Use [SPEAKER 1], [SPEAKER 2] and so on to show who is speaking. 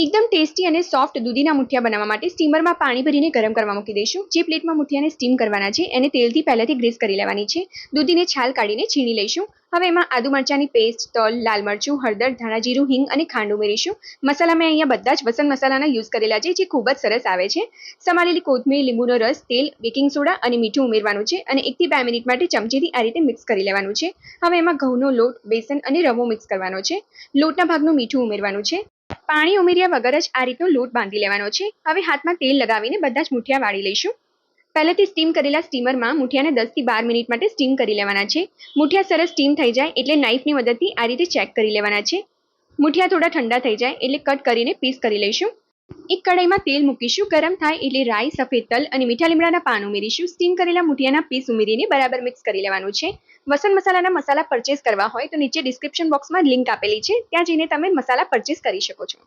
[SPEAKER 1] એકદમ ટેસ્ટી અને સોફ્ટ દૂધીના મુઠિયા બનાવવા માટે સ્ટીમરમાં પાણી ભરીને ગરમ કરવા મૂકી દઈશું. જે પ્લેટમાં મુઠિયાને સ્ટીમ કરવાના છે, એને તેલથી પહેલાથી ગ્રીસ કરી લેવાની છે. દૂધીને છાલ કાઢીને છીણી લઈશું. હવે એમાં આદુ મરચાંની પેસ્ટ, તલ, લાલ મરચું, હળદર, ધાણા જીરું, હિંગ અને ખાંડ ઉમેરીશું. મસાલા મેં અહીંયા બધા જ વસંત મસાલાના યુઝ કરેલા છે, જે ખૂબ જ સરસ આવે છે. સમારેલી કોથમીર, લીંબુનો રસ, તેલ, બેકિંગ સોડા અને મીઠું ઉમેરવાનું છે અને એકથી બે મિનિટ માટે ચમચીથી આ રીતે મિક્સ કરી લેવાનું છે. હવે એમાં ઘઉંનો લોટ, બેસન અને રવો મિક્સ કરવાનો છે. લોટના ભાગનું મીઠું ઉમેરવાનું છે. પાણી ઉમેર્યા વગર જ આ રીતનો લોટ બાંધી લેવાનો છે. હવે હાથમાં તેલ લગાવીને બધા જ મુઠિયા વાળી લઈશું. પહેલેથી સ્ટીમ કરેલા સ્ટીમરમાં મુઠિયાને દસથી બાર મિનિટ માટે સ્ટીમ કરી લેવાના છે. મુઠિયા સરસ સ્ટીમ થઈ જાય એટલે નાઇફની મદદથી આ રીતે ચેક કરી લેવાના છે. મુઠિયા થોડા ઠંડા થઈ જાય એટલે કટ કરીને પીસ કરી લઈશું. એક કડાઈમાં તેલ મૂકીશું, ગરમ થાય એટલે રાઈ, સફેદ તલ અને મીઠા લીમડાના પાન ઉમેરીશું. સ્ટીમ કરેલા મૂઠિયાના પીસ ઉમેરીને બરાબર મિક્સ કરી લેવાનું છે. વસંત મસાલાના મસાલા પરચેસ કરવા હોય તો નીચે ડિસ્ક્રિપ્શન બોક્સમાં લિંક આપેલી છે. ત્યાં જઈને તમે મસાલા પરચેસ કરી શકો છો.